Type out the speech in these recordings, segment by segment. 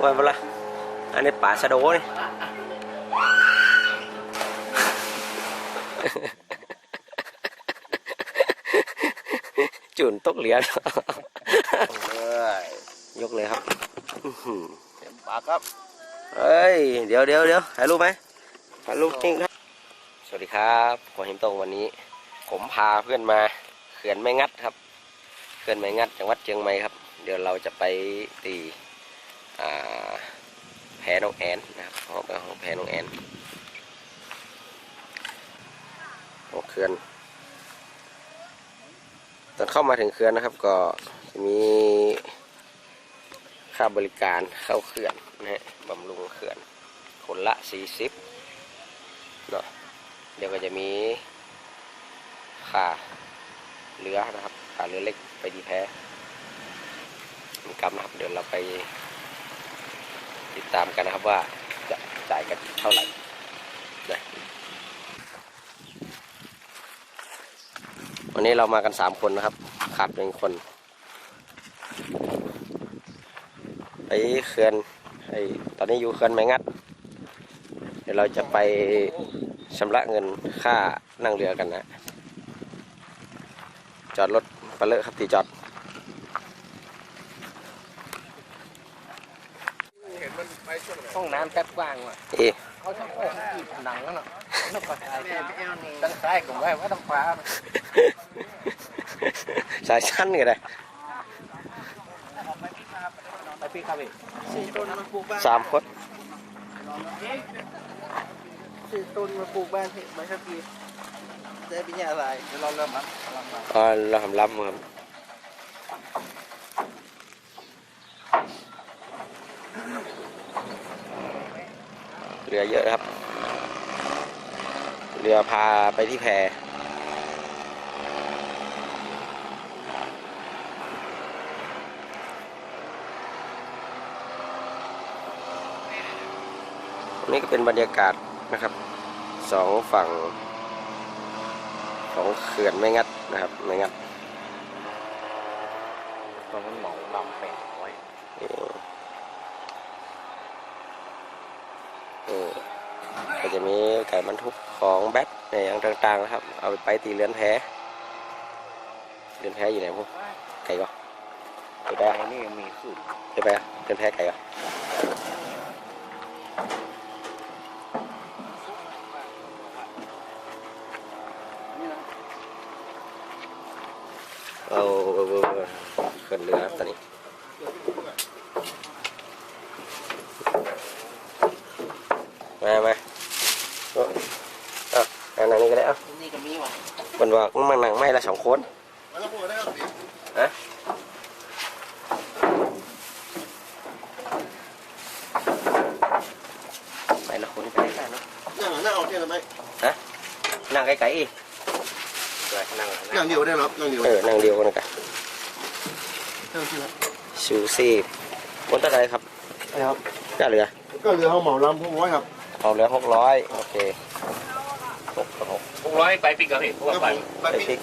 ไว้เวลาอันนี้ป่าชะโดนี่จุนตกเหรียญเอ้ยยกเลยครับอื้อหือเต็มปากครับเอ้ย เดี๋ยวเดี๋ยวเดี๋ยวถ่ายรูปไหมถ่ายรูปจริงครับ สวัสดีครับผมหิมโตงวันนี้ ผมพาเพื่อนมาเขื่อนแม่งัดครับ เขื่อนแม่งัดจังหวัดเชียงใหม่ครับ เดี๋ยวเราจะไปตีอ่า แพน้องแอนนะครับหองไปห้องแพน้องแอนโอเขื่อนตอนเข้ามาถึงเขื่อนนะครับ ก็จะมีค่าบริการเข้าเขื่อนนะฮะบำรุงเขื่อนคนละสี่สิบเนาะเดี๋ยวก็จะมีค่าเรือนะครับค่าเรือเล็กไปดีแพ้มีกรรมนะครับ เดี๋ยวเราไป ติดตามกันนะครับว่าจะจ่ายกันเท่าไหร่นะวันนี้เรามากันสามคนนะครับ ขาดหนึ่งคนไปเขื่อนไอตอนนี้อยู่เขื่อนไม้งัด เดี๋ยวเราจะไปชำระเงินค่านั่งเรือกันนะ จอดรถไปเลยครับตีจอด ห้องน้ำ แป๊บกว้างว่ะเอ๊ะเขาต้องโอ้ยอีหนังแล้วเนาะต้องกระจายตั้งซ้ายกับไว้ว่าต้องขวาสายชั้นก็ได้ไปพี่ครับพี่สี่ต้นมาปลูกบ้านสามคนสี่ต้นมาปลูกบ้านเห็ดไม้ครับพี่ได้ปีนี้อะไรเดี๋ยวเราเริ่มมั้งกำลังมาอ๋อเราทำรับครับ เรือเยอะนะครับ เรือพาไปที่แพนี่ก็เป็นบรรยากาศนะครับสองฝั่งของเขื่อนไม่งัดนะครับไม่งัดตอนนั้นเหมาลำแปดไว้ เออเออ ก็จะมีไก่บรรทุกของแบตในอย่างต่างๆนะครับ เอาไปตีเรือนแพเรือนแพอยู่ไหนพวกไก่ก็ไปไปไอ้นี่มีสูตรไปไปอะเรือนแพไก่ก็เอาเอาเอาเอาขึ้นเรือครับตอนนี้มามาโอ้อะอะนั่งนี่ก็ได้อะ นี่ก็มีว่ะ มันว่ามันนั่งไม่ละสองคนฮะไปละคนไปได้เนาะนั่งนั่งเอาเนี่ยทำไมนั่งไกลๆอีกเลยนั่งนั่งเดียวได้หรอนั่งเดียวเออนั่งเดียวกันกันนั่งที่ละซูซี่บนตะไคร้ครับครับได้เรือก็เรือเขาเหมาลำพวกไว้ครับเอาเรือหกร้อยโอเคหก หกหกร้อยไปปีกับพี่พวกก็ไปไปไปพพิริก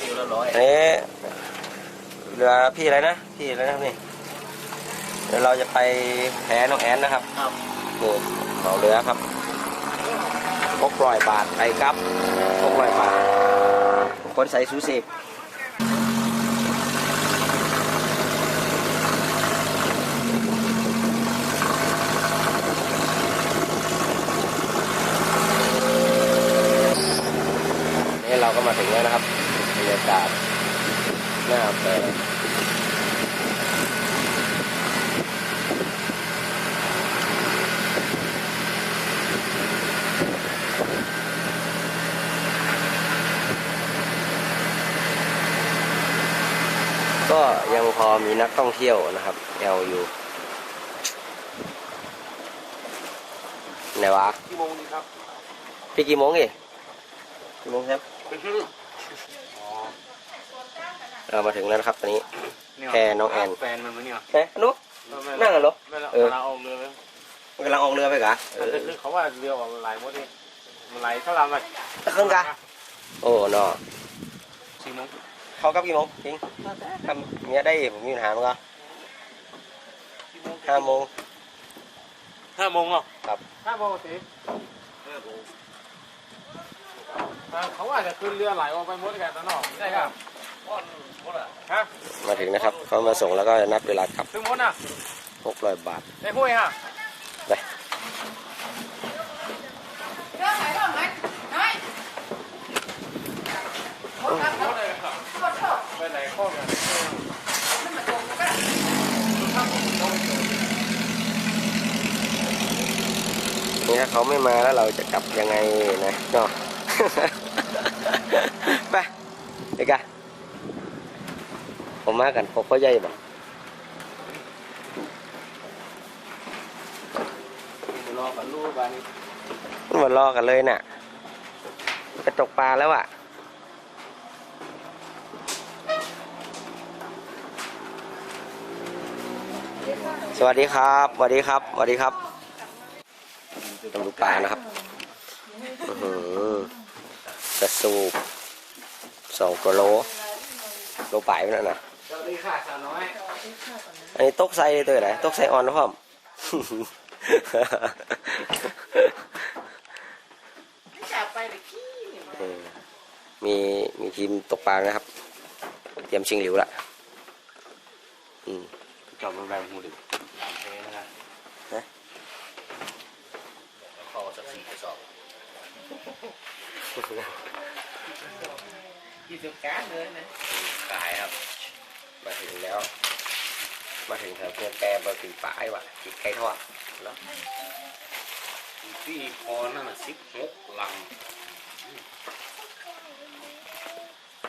คิวละร้อยอันนี้เรือพี่อะไรนะพี่อะไรนะครับนี่เดี๋ยวเราจะไปแพน้องแอนนะครับครับนี่เหมาเรือครับหกร้อยบาทไปครับหกร้อยบาทคนใส่ซูสิ เราก็มาถึงแล้วนะครับบรรยากาศหน้าแปลก็ยังพอมีนักท่องเที่ยวนะครับแอลอยู่ไหนวะกี่โมงดีครับพี่กี่โมงอีกกี่โมงครับ เรามาถึงแล้วนะครับตอนนี้แพรน้องแอนแฟนมันมั้ยเนี่ยเอ๊ะนุ๊กนั่งกันเหรอไม่ละเออเราออกเรือมันกำลังออกเรือไปกะเออคือเขาว่าเรือออกไหลหมดเลยมันไหลเท่าไหร่มาตะเครื่องกะโอ้เนาะสี่โมงเขากับกี่โมงจริงทำเมียได้ผมมีปัญหามั้งก็สี่โมงแกห้าโมงห้าโมงเหรอครับห้าโมงสิ เขาอาจจะขึ้นเรือไหลออกไปหมดกันตอนนอกใช่ครับฮะมาถึงนะครับเขามาส่งแล้วก็นับเวลากลับถึงหมดอะหกร้อยบาทในห้วยฮะไปไปไหนข้อกันนี่ถ้าเขาไม่มาแล้วเราจะกลับยังไงนะเนาะ ไปเด็กอะผมมากันพบพ่อใหญ่บ่รอกันรู้บ้านมันมารอกันเลยน่ะไปตกปลาแล้วอะสวัสดีครับสวัสดีครับสวัสดีครับต้องดูปลานะครับอื้อหือ กระสูบสองกิโลโลปลายไปนั่นน่ะสวัสดีค่ะสาวน้อยอันนี้ตกไซเลยตัวไหนตกไซออนนะพ่อมไม่จับไปเลยขี้นี่เออมีมีทีมตกปลานะครับ เตรียมชิงหลิวละอืมจอบโรงแรมหูดึกหลานเพลนะครับฮะขอสักสี่กระสอบ ยี่สิบการเลยนะขายครับ มาถึงแล้ว มาถึงแถวเพื่อนแปรมาถึงป่ายว่ะติดไก่ทอดแล้วที่พอนั่นน่ะสิบหกลัง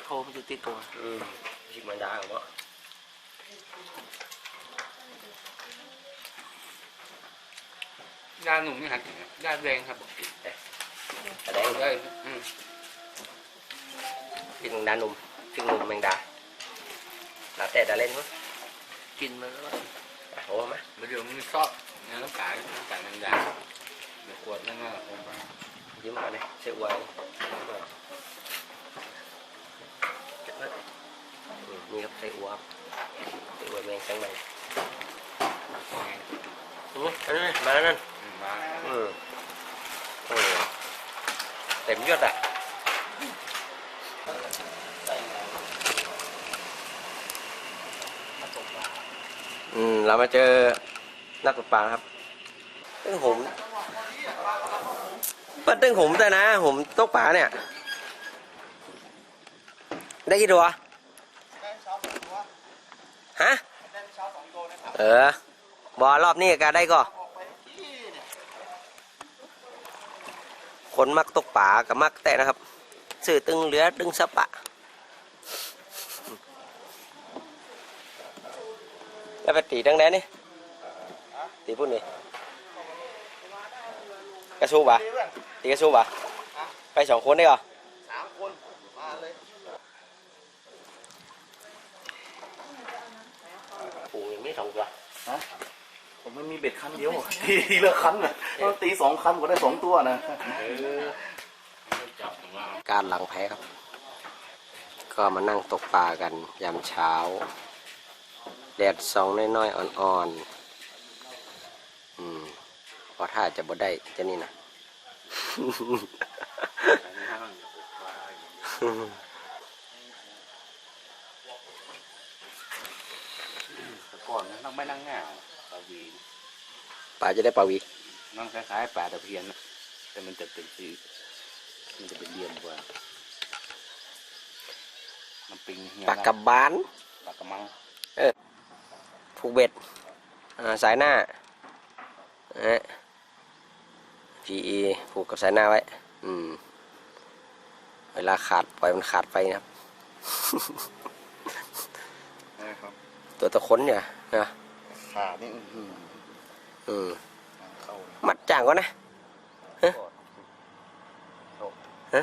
โทรมันจะติดตัวอืมชิมมันดาของวะยาหนุ่มนี่หันยาแดงครับแสด งได้อืมพริกแมงดาหนุ่มพริกหนุ่มแมงดาลาแต่ดาเล่นมั้งกินมันแล้วอะโอ้มาเดี๋ยวมึงชอบงานน้ำกายน้ำกายมันยาเดี๋ยวขวดนั่นน่ะคงไปยิ้มมาเลยเสียอวยเก็บไว้อืมนี่ครับใส่อวบใส่อวยแมงแสงใหม่อืมอันนี้มาแล้วนั่นอืมมาอืมโอ้เต็มยอดอะอืม เรามาเจอนักตกปลาครับตึ้งผมปิดตึ้งผมแต่นะ ผมตกปลาเนี่ย ได้กี่ตัวฮะเออบอรอบนี้ก็ได้ก็ คนมักตกป่ากับมักแต่นะครับสื่อตึงเหลือตึงสะปะแล้วไปตีตั้งไหนนี่ตีพุ่นนี่กระชูบ่ะตีกระชูบ่ะไปสองคนได้เหรอสามคนมาเลยปูยังไม่สองตัว ผมไม่มีเบ็ดคันเดียวตีทีละคันน่ะต้องตีสองคันก็ได้สองตัวนะจับมาการหลังแพ้ครับ ก็มานั่งตกปลากันยามเช้า แดดส่องน้อยๆ อ่อนๆ อืมพอถ้าจะบ่ได้จะนี่นะแต่ก่อนนั่งไม่นั่งง่ายปลา วีปลาจะได้ปลาวีนั่งคล้ายๆปลาตะเพียนนะแต่มันจะเป็นสีมันจะเป็นเดียมกว่ามันปิงเหี้ยปลากระบานปลากระมังผูกเบ็ดอ่าสายหน้าเอ๊ะ PE ผูกกับสายหน้าไว้ อืม เวลาขาดปล่อยมันขาดไปนะครับนะครับตัวตะค้นเนี่ยนะ ขานี่อื้อหืออืมเข้ามัดจ่างก่อนนะ ฮะ ฮะ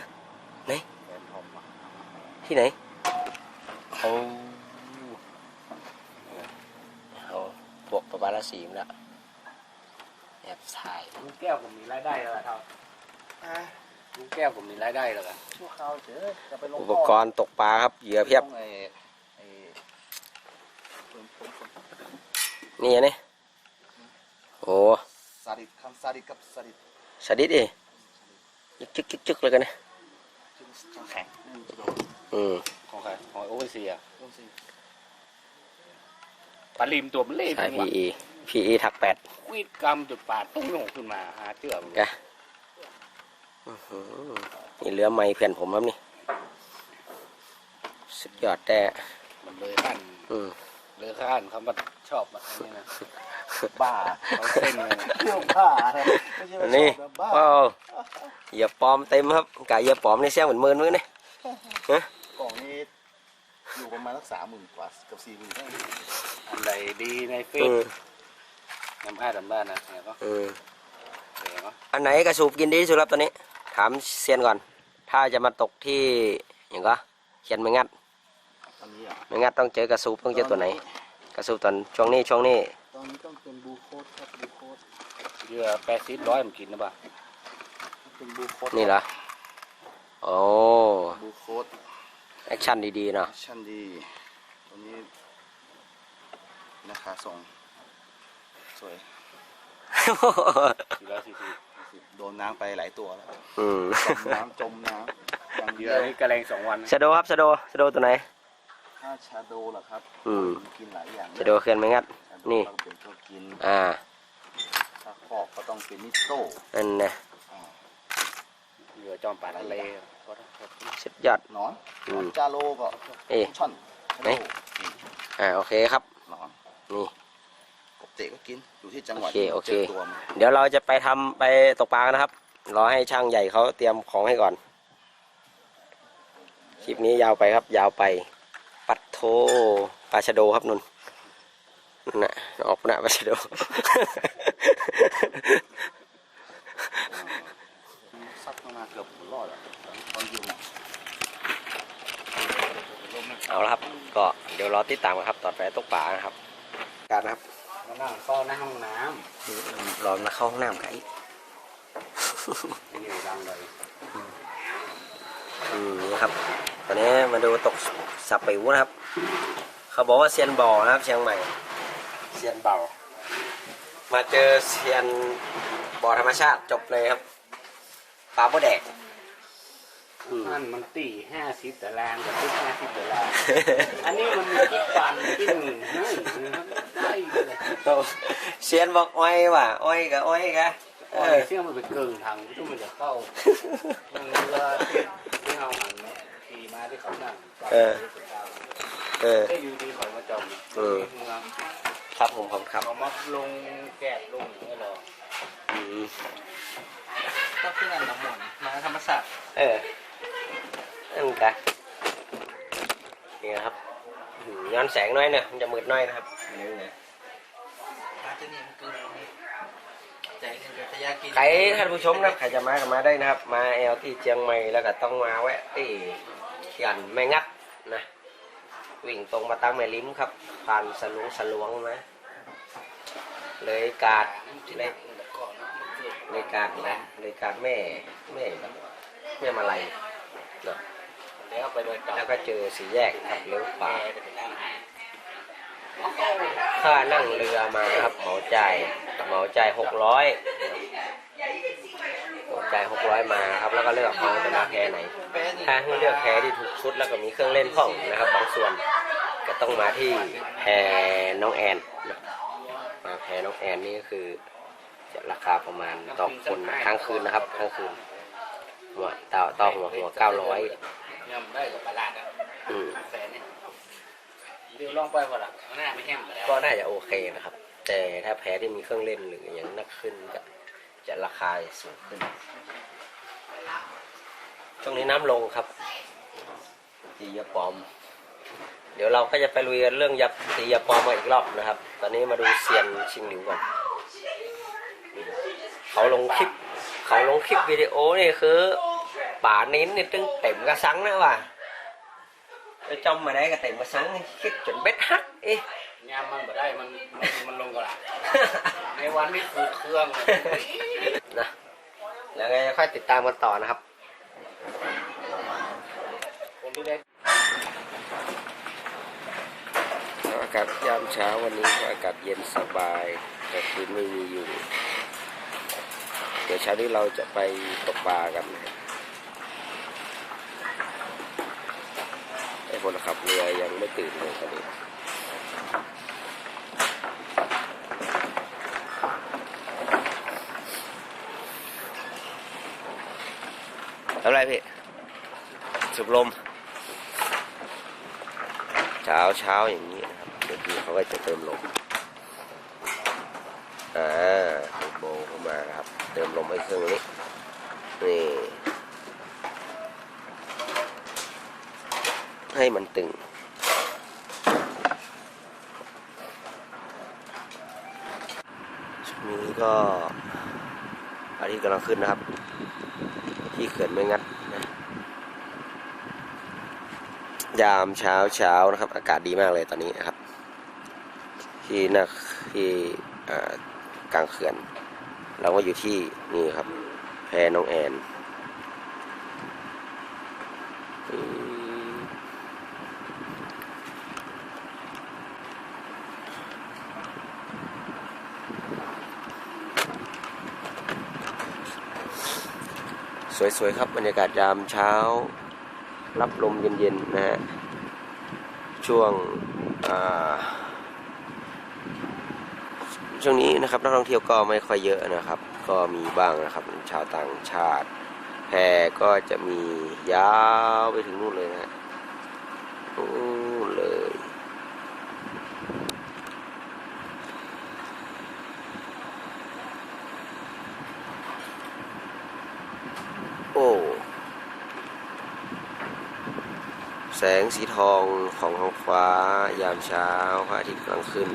ไหนแฟนทอมอะที่ไหน เขาเอาบวกประมาณละสี่แล้วแอบถ่ายลูกแก้วผมมีรายได้แล้วล่ะครับอะลูกแก้วผมมีรายได้แล้วล่ะชั่วคราวเฉยจะไปลงอุปกรณ์ตกปลาครับเหยื่อเพียบ ต้องไอ้ไอ้ นี่อันนี่โอ้ซาดิสคำซาดิสกับซาดิสสดิดดิจึกจึกจึกเลยกันนะจึงจังแข็งอืมของใครของโอเวอร์เซียโอ้สิปลาลิมตัวมันเล่นใช่จังหวะ PE PE ถักแปดควีดกำจุดปาดตุ้งลงขึ้นมาหาเจือกกะอื้อหือนี่เรือไม้เพื่อนผมครับนี่สุดยอดแต่มันเลยขั้นอืมเลยขั้นเขามา ชอบแบบนี้นะบ้าเขาเส้นเลยเรื่องบ้านะไม่ใช่ว่านี่ชอบแบบบ้าว้าวเหยียบปลอมเต็มครับกะเหยียบปลอมนี่เสียงเหมือนหมืนมือนี่กล่องนี้อยู่ประมาณสักสามหมื่นกว่ากับสี่หมื่นได้อันใดดีในเฟอืซมน้ำอ้าดำบ้านนะเห็นปะอืมเห็นปะอันไหนกระสูบกินดีที่สุดครับตอนนี้ ถามเซียนก่อน ถ้าจะมาตกที่อย่างก็เขียนไม่งัด ตอนนี้อะไม่งัดต้องเจอกระสูบต้องเจอตัวไหน กระสูบตอนช่วงนี้ช่วงนี้ ตอนนี้ต้องเป็นบูโคสครับบูโคสเรือแปดสิบร้อยมันกินนะปะเป็นบูโคสนี่เหรอโอ้บูโคสแอคชั่นดีๆเนาะชั่นดีตัวนี้ราคาส่งสวยสี่ร้อยสี่สิบโดนน้ำไปหลายตัวแล้วอืมจมน้ำจมน้ำอย่างเดีเรืยอวนี่กระแรงสองวันนะชะโดครับชะโดชะโดตัวไหน ถ้าชาโดเหรอครับอืม กินหลายอย่างชะโดเขียนไม่งัดชาโดนี่เราเป็นตัวกินอ่าถ้าคอกก็ต้องเป็นมิโต้นั่นนะอ่าเรือจอมป่าทะเลก็ได้สุดยอด หนอนอืหนอนมจาโลก็เอ๊ะช่อนชาไหน โดอ่า โอเคครับ หนอนนี่ กบเตะก็กินอยู่ที่จังหวัดโอเคโอเค จตัวมันเดี๋ยวเราจะไปทำไปตกปลากันนะครับ รอให้ช่างใหญ่เขาเตรียมของให้ก่อน คลิปนี้ยาวไปครับ ยาวไปปัด โทปลาชะโดครับนุ่นนั่นน่ะออกนะปลาชะโด ซัดเข้ามาเกือบรอดอะตอนยิงอะเอาละครับ ก็เดี๋ยวรอติดตามกันครับ ตอนไปตกปลานะครับ การนะครับมานั่งเฝ้าหน้าห้องน้รอมาเข้าห้องน้ำกันอีกำนี่ดังเลย อืมนี่ครับ ตอนนี้มาดูตกสับปิวนะครับ เขาบอกว่าเซียนบ่อนะครับ เชียงใหม่ เซียนเบามาเจอเซียนบ่อธรรมชาติจบเลยครับปลาโบแดกอืมนั่นมันตีห้าสิบตารางกับทุกห้าสิบตาราง อันนี้มันมีกิ๊กปันกิ๊กหนึ่งให้ได้เลยโตเซียนบอกอ้อยว่ะอ้อยกับอ้อยกะเอโอ้อยเสี่ยงมันไปเกินทางที่มันจะเข้ามันเรือที่ที่เราหันขี่ มาที่เขานั่งเออ ได้อยู่ดีคอยมาจอมเออเมืองครับผมผมครับเขามาลงแกะลงอย่างเงี้ยหรออืมก็ขึ้นอันน้ำหมนมาธรรมศาสตร์เออนั่นกะนี่นะครับอืมย้อนแสงหน้อยเนี่ยมันจะมืดหน้อยนะครับนี่นะมาจะนี่มันเกินใจเงินกับทยากินใครท่านผู้ชมนะครับใครจะมาก็มาได้นะครับ มาแอลที่เชียงใหม่แล้วก็ต้องมาแวะที่เขี ยนแม่งัดนะ วิ่งตรงมาตั้งแม่ลิ้มครับ ผ่านสลุงสลวงนะเลยกาดเลยเลยกาดนะเลยกาดแม่แม่แม่มาลัยเนาะแล้วไปโดยแล้วก็เจอสี่แยกครับเลี้ยวขวาค่านั่งเรือมาครับเหมาจ่ายเหมาจ่ายหกร้อยหมาจ่ายหกร้อยมาครับแล้วก็เลือกเอาจะมาแพไหน ถ้าให้เลือกแพที่ถูกชุดแล้วก็มีเครื่องเล่นห้องนะครับบางส่วนก็ต้องมาที่แพน้องแอนนะมาแพน้องแอนนี่ก็คือ จะราคาประมาณต่อคนค้างคืนนะครับค้างคืนหัวต่อต่อหัวหัวเก้าร้อยย่ำได้กับปลาลาดอะอืมแสนเนี่ยเดี๋ยวลองไปพอละหน้าไม่แห้งแล้วก็น่าจะโอเคนะครับ แต่ถ้าแพ้ที่มีเครื่องเล่นหรืออย่างนักขึ้นก็จะราคาสูงขึ้น ช่วงนี้น้ำลงครับตียาปลอม เดี๋ยวเราก็จะไปลุยกันเรื่องยับตียาปลอมมาอีกรอบนะครับ ตอนนี้มาดูเซียนชิงหลิวก่อนเขาลงคลิป เขาลงคลิปวิดีโอนี่คือป่านิ้นนี่ตึงเต็มกระสังนะว่ะไปจอมมาได้ก็เต็มกระสังคิดจนเบ็ดฮักเอ๊ะยามมันบ่ได้มันมันลงกระลาดในวันนี้คือเครื่องนะแล้วไงค่อยติดตามกันต่อนะครับ คนที่ได้อาศยามเช้าวันนี้อากาศเย็นสบายแต่คืนไม่มีอยู่ เดี๋ยวเช้านี้เราจะไปตกปลากันไอ้คนขับเรือยังไม่ตื่นเลยตอนนี้ทำไรพี่สูบลม เช้าเช้าอย่างนี้ นะครับเดี๋ยวพี่เขาก็จะเติมลม อ่าติดโบเข้ามาครับ เติมลมให้เครื่องนี้ นี่ ให้มันตึง ช่วงนี้ก็อาทิตย์กำลังขึ้นนะครับ ที่เขื่อนไม่งัดนะยามเช้าเช้านะครับ อากาศดีมากเลยตอนนี้นะครับ ที่นักที่กลางเขื่อน เราก็อยู่ที่นี่ครับ แพน้องแอนสวย ๆ ครับ บรรยากาศยามเช้า รับลมเย็น ๆ นะฮะ ช่วงอ่า ช่วงนี้นะครับนักท่องเที่ยวก็ไม่ค่อยเยอะนะครับ ก็มีบ้างนะครับชาวต่างชาติ แพก็จะมียาวไปถึงนู่นเลยนะฮะนู่นเลย โอ้แสงสีทองของท้องฟ้ายามเช้าพระอาทิตย์กำลังขึ้น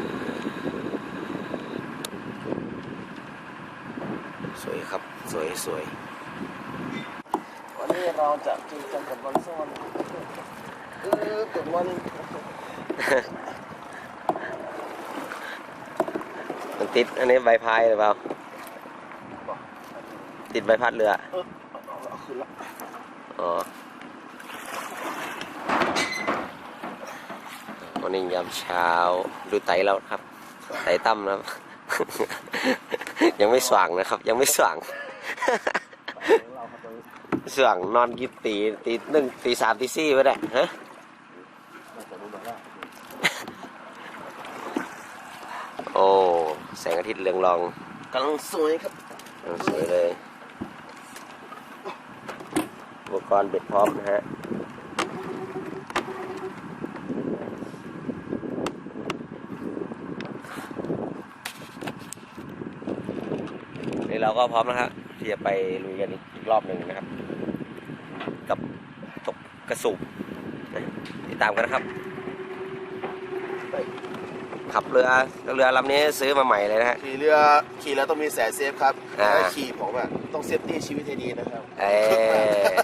สวยครับ สวยสวยวันนี้เราจะกินกันกับวันซ่อนเออเป็นวันมันติดอันนี้ใบพายหรือเปล่า ติดใบพัดเรือเออเอาขึ้นละอ๋อวันนี้ยามเช้าดูไตเราครับ ไตตั้มนะครับ ยังไม่สว่างนะครับ ยังไม่สว่าง เราครับตอนนี้สว่างนอนกี่ตีตีหนึ่งตีสามตีสี่ไปได้ฮะเราจะรู้แบบว่าโอ้แสงอาทิตย์เรืองรองกำลังสวยครับเออสวยเลย อุปกรณ์เบ็ดพร้อมนะฮะนี่เราก็พร้อมแล้วครับ ที่จะไปลุยกันอีกรอบหนึ่งนะครับ กับตกกระสุบนะติดตามกันนะครับ ขับเรือเรือลำนี้ซื้อมาใหม่เลยนะฮะ ขี่เรือขี่แล้วต้องมีแสนเซฟครับอ่าแล้วขี่ผมอะต้องเซฟตี้ชีวิตให้ดีนะครับเอ้ย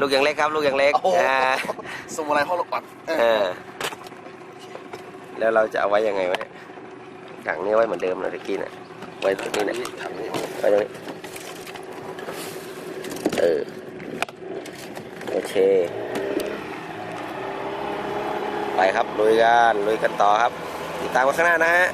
ลูกยังเล็กครับ ลูกยังเล็กโอ้โหอ่าสมุไรพ่อลูกปัดเออเออแล้วเราจะเอาไว้ยังไงวะเนี่ยถังนี้ไว้เหมือนเดิมเลยตะกี้น่ะไว้ตรงนี้นะถังนี้ไว้ตรงนี้ เออ โอเค ไปครับลุยกันลุยกันต่อครับ ติดตามกันข้างหน้านะฮะ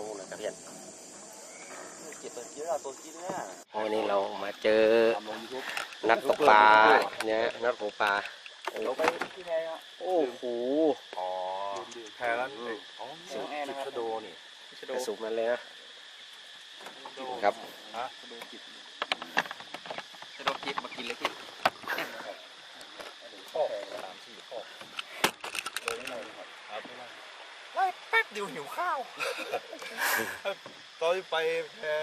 มาเอาหน่อยครับเพื่อนเก็บตัวกี้เราตัวกี้เนี่ยวันนี้เรามาเจอทำลงยูทูบนักตกปลาเนี่ยนักตกปลาเราไปที่ไหนอะโอ้โหอ๋อแพ้แล้วนี่อ๋อเสียงแอร์นะครับชะโดนี่กระสุกนั่นเลยนะครับฮะจะโดนจิบมากินเลยที่ ข้อสามสี่ข้อเลยไม่ได้ครับครับไม่ได้ ไล่แป๊บเดียวหิวข้าว ตอนที่ไปแพ้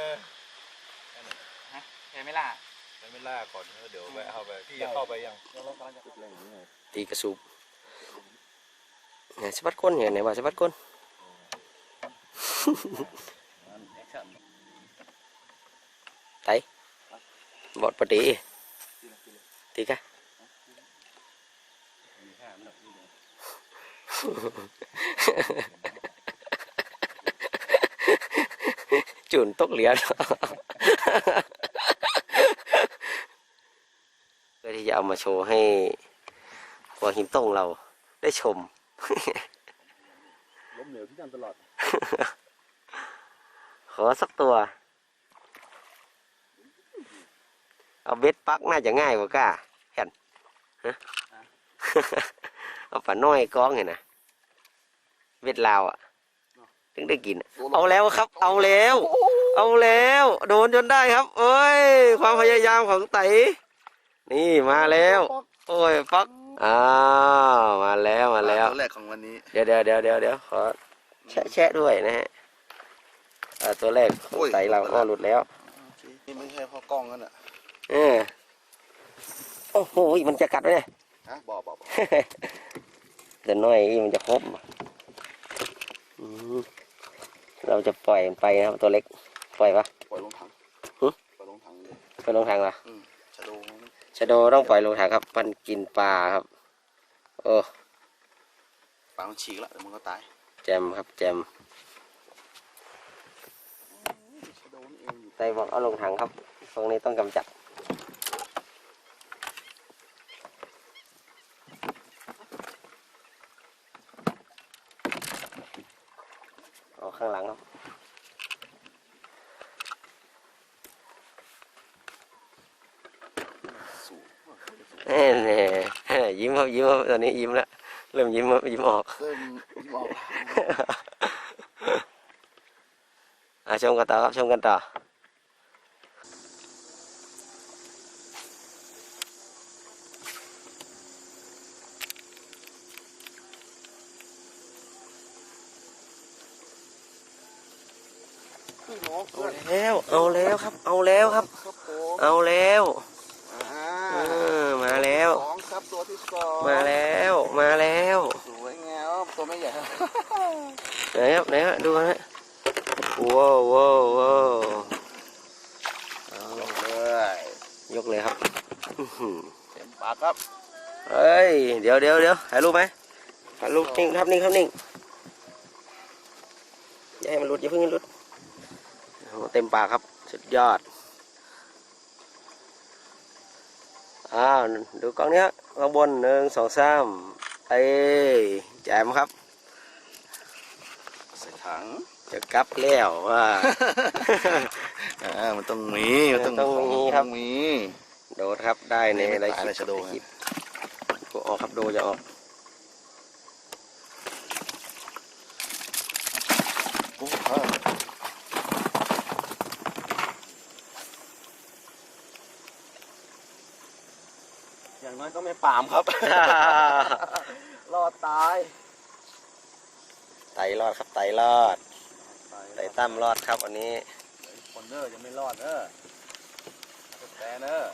เห็นไหมล่ะไม่ล่าก่อนเดี๋ยวไปเอาไปพี่จะเข้าไปยังตีกระสุบเนี่ยสะบัดก้นเห็นไหนว่าสะบัดก้นไตบอดปฏิตีกะ จุนตกเหรียญเพื่อที่จะเอามาโชว์ให้หัวหินตงเราได้ชมล้มเหลวที่นั่นตลอด ขอสักตัว เอาเบ็ดปักน่าจะง่ายกว่ากล้าเห็นฮะเอาปลาน้อยก้องเห็นนะเบ็ดลาวอะ ถึงได้กินอะเอาแล้วครับ เอาแล้ว เอาแล้ว โดนจนได้ครับ เอ้ย ความพยายามของไตนี่มาแล้ว โอ้ยปักอ้าวมาแล้วมาแล้วตัวแรกของวันนี้ เดี๋ยวเดี๋ยวเดี๋ยวเดี๋ยวเดี๋ยวขอแชะแชะด้วยนะฮะอ่าตัวแรกของโอ้ยไตเราก็หลุดแล้วนี่ไม่ใช่พ่อกล้องกันอะเออโอ้โหมันจะกัดไหมเนี่ยฮะบอกบอกบอกแต่น้อยมันจะครบอืม เราจะปล่อยมันไปนะครับตัวเล็ก ปล่อยปะ ปล่อยลงถังหึ ปล่อยลงถังเลยไปลงทางเหรออืมชะโดชะโดต้องปล่อยลงทางครับ มันกินปลาครับ โอ้ปลามันฉีกละเดี๋ยวมันก็ตายแจมครับแจมชะโดนี่เองอยู่ไตบอกเอาลงถังครับตรงนี้ต้องกำจัด เอาข้างหลังครับ สูง เอ้ยแน่เฮ้ยยิ้ม ครับยิ้มครับตอนนี้ยิ้มแล้วเริ่มยิ้มครับยิ้มออกเริ่มยิ้มออกละอะชมกันต่อครับชมกันต่อเอาแล้ว เอาแล้วครับ เอาแล้วครับครับผมเอาแล้วอ่าเออมาแล้วสองครับ ตัวที่สองมาแล้วมาแล้วสวยงามตัวไม่ใหญ่ครับไหนครับไหนครับดูนะว้าวว้าวว้าวเอาลงเลยยกเลยครับอื้อหือเต็มปากครับเอ้ยเดี๋ยวเดี๋ยวเดี๋ยวถ่ายรูปไหมถ่ายรูปนิ่งครับนิ่งครับนิ่งอย่าให้มันหลุดอย่าเพิ่งให้หลุดโอ้เต็มปากครับ สุดยอด อ้าวดูกล้องนี้ครับข้างบนหนึ่งสองสามเอ้ยแจมครับใส่ถังจะกลับแล้วว่าอ่ามันต้องมีมันต้องต้องมีครับต้องมีโดดครับได้ในไม่ไรตายคลิเลยปชะโดในคลิปก็ออกครับโดจะออกโอ้ โหอย่างน้อยก็ไม่ปามครับ รอดตาย ไตรอดครับไตรอด ไตตั้มรอดครับวันนี้ คนเนอร์ยังไม่รอดเนอแต่เนอร์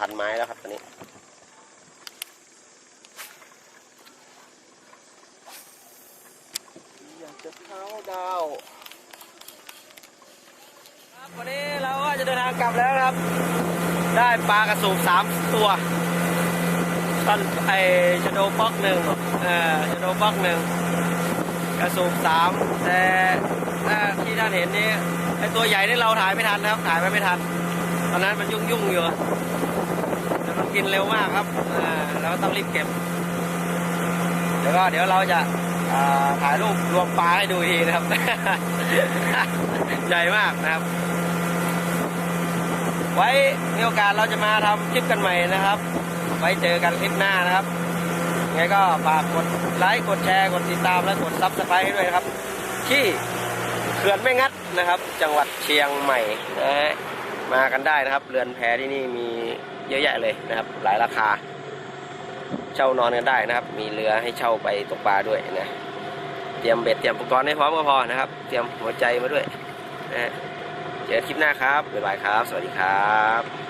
พันไม้แล้วครับตอนนี้ อยากจะเท้าดาว ครับวันนี้เราก็จะเดินทางกลับแล้วครับ ได้ปลากระสูบสามตัวตอนไอชะโดป๊อกหนึ่งเอ่อชะโดป๊อกหนึ่งกระสูบสามแต่ถ้าที่ท่านเห็นนี่ไอตัวใหญ่นี่เราถ่ายไม่ทันนะครับถ่ายไว้ไม่ทันตอนนั้นมันยุ่งยุ่งอยู่ กินเร็วมากครับเราต้องรีบเก็บ เดี๋ยวก็เดี๋ยวเราจะถ่ายรูปรวมปลาให้ดูอีกทีนะครับ ใหญ่มากนะครับ ไว้มีโอกาสเราจะมาทำคลิปกันใหม่นะครับ ไว้เจอกันคลิปหน้านะครับยังไงก็ฝากกดไลค์กดแชร์กดติดตามและกดซับสไครต์ให้ด้วยนะครับ ที่เขื่อนแม่งัดนะครับ จังหวัดเชียงใหม่นะฮะมากันได้นะครับ เรือนแพที่นี่มี เยอะแยะเลยนะครับ หลายราคา เช่านอนกันได้นะครับ มีเรือให้เช่าไปตกปลาด้วยนะเตรียมเบ็ดเตรียมอุปกรณ์ให้พร้อมก็พอนะครับ เตรียมหัวใจมาด้วยนะเจอคลิปหน้าครับบ๊ายบายครับ สวัสดีครับ